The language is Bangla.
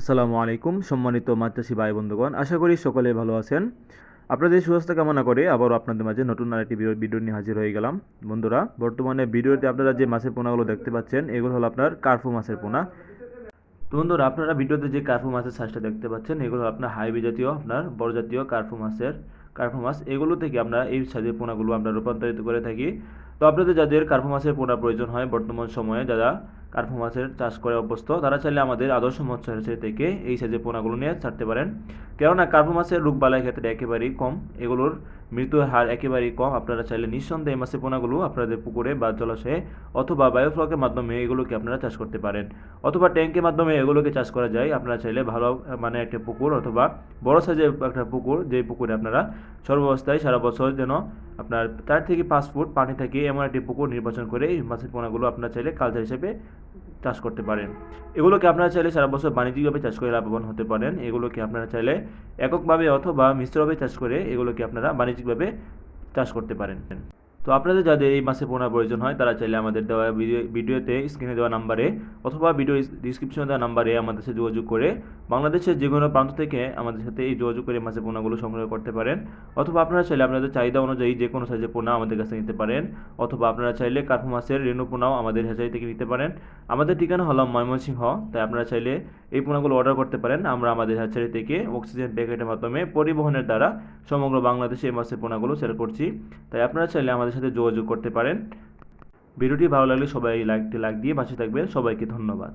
আসসালামু আলাইকুম, সম্মানিত মাছ ভাই বন্ধুগণ, আশা করি সকলে ভালো আছেন। আপনাদের সুস্বাস্থ্য কামনা করে আবারও আপনাদের মাঝে নতুন আরেকটি ভিডিও নিয়ে হাজির হয়ে গেলাম। বন্ধুরা, বর্তমানে ভিডিওতে আপনারা যে মাছের পোনাগুলো দেখতে পাচ্ছেন, এগুলো হলো আপনার কার্ফু মাছের পোনা। তো বন্ধুরা, আপনারা ভিডিওতে যে কার্ফু মাছের সাইজটা দেখতে পাচ্ছেন, এগুলো আপনার হাইবি জাতীয়, আপনার বড় জাতীয় কার্ফু মাছের কার্ফু মাছ। এগুলো থেকে আমরা এই সাইজের পোনাগুলো আমরা রূপান্তরিত করে থাকি। তো আপনাদের যাদের কার্ফু মাছের পোনা প্রয়োজন হয়, বর্তমান সময়ে যারা কার্ফু মাছের চাষ করে অভ্যস্ত, তারা চাইলে আমাদের আদর্শ মৎস্য থেকে এই সাইজের পোনাগুলো নিয়ে ছাড়তে পারেন। কেননা কার্ফু মাছের রোগ বালাই ক্ষেত্রে একেবারেই কম, এগুলোর মৃত্যুর হার একেবারেই কম। আপনারা চাইলে নিঃসন্দেহে এই মাছের পোনাগুলো আপনাদের পুকুরে বা জলাশয়ে অথবা বায়োফ্লকের মাধ্যমে এগুলোকে আপনারা চাষ করতে পারেন। অথবা ট্যাঙ্কের মাধ্যমে এগুলোকে চাষ করা যায়। আপনারা চাইলে ভালো মানে একটা পুকুর অথবা বড় সাইজের একটা পুকুর যে পুকুরে আপনারা সর্বাবস্থায় সারা বছর যেন আপনার চার থেকে পাঁচ ফুট পানি থাকে, এমন একটি পুকুর নির্বাচন করে এই মাছের পোনাগুলো আপনারা চাইলে কালচার হিসেবে চাষ করতে পারেন। এগুলোকে আপনারা চাইলে সারা বছর বাণিজ্যিকভাবে চাষ করে লাভবান হতে পারেন। এগুলোকে আপনারা চাইলে এককভাবে অথবা মিশ্রভাবে চাষ করে এগুলোকে আপনারা বাণিজ্যিকভাবে চাষ করতে পারেন। তো আপনাদের যাদের এই মাসে পোনা প্রয়োজন হয়, তারা চাইলে আমাদের দেওয়া ভিডিও, ভিডিওতে স্ক্রিনে দেওয়া নাম্বারে অথবা ভিডিও ডিসক্রিপশনে দেওয়া নাম্বারে আমাদের সাথে যোগাযোগ করে বাংলাদেশের যে কোনো প্রান্ত থেকে আমাদের সাথে এই যোগাযোগ করে মাছের পোনাগুলো সংগ্রহ করতে পারেন। অথবা আপনারা চাইলে আপনাদের চাহিদা অনুযায়ী যে কোনো সাইজের পোনা আমাদের কাছে নিতে পারেন। অথবা আপনারা চাইলে কার্ফু মাছের রেণু পোনাও আমাদের হেঁচারি থেকে নিতে পারেন। আমাদের ঠিকানা হলো ময়মনসিংহ, তাই আপনারা চাইলে এই পোনাগুলো অর্ডার করতে পারেন। আমরা আমাদের হ্যাচারি থেকে অক্সিজেন প্যাকেটের মাধ্যমে পরিবহনের দ্বারা সমগ্র বাংলাদেশে এই মাছের পোনাগুলো সেল করছি। তাই আপনারা চাইলে আমাদের সাথে যোগাযোগ করতে পারেন। ভিডিওটি ভালো লাগলে সবাই লাইকটি লাইক দিয়ে পাশে থাকবেন। সবাইকে ধন্যবাদ।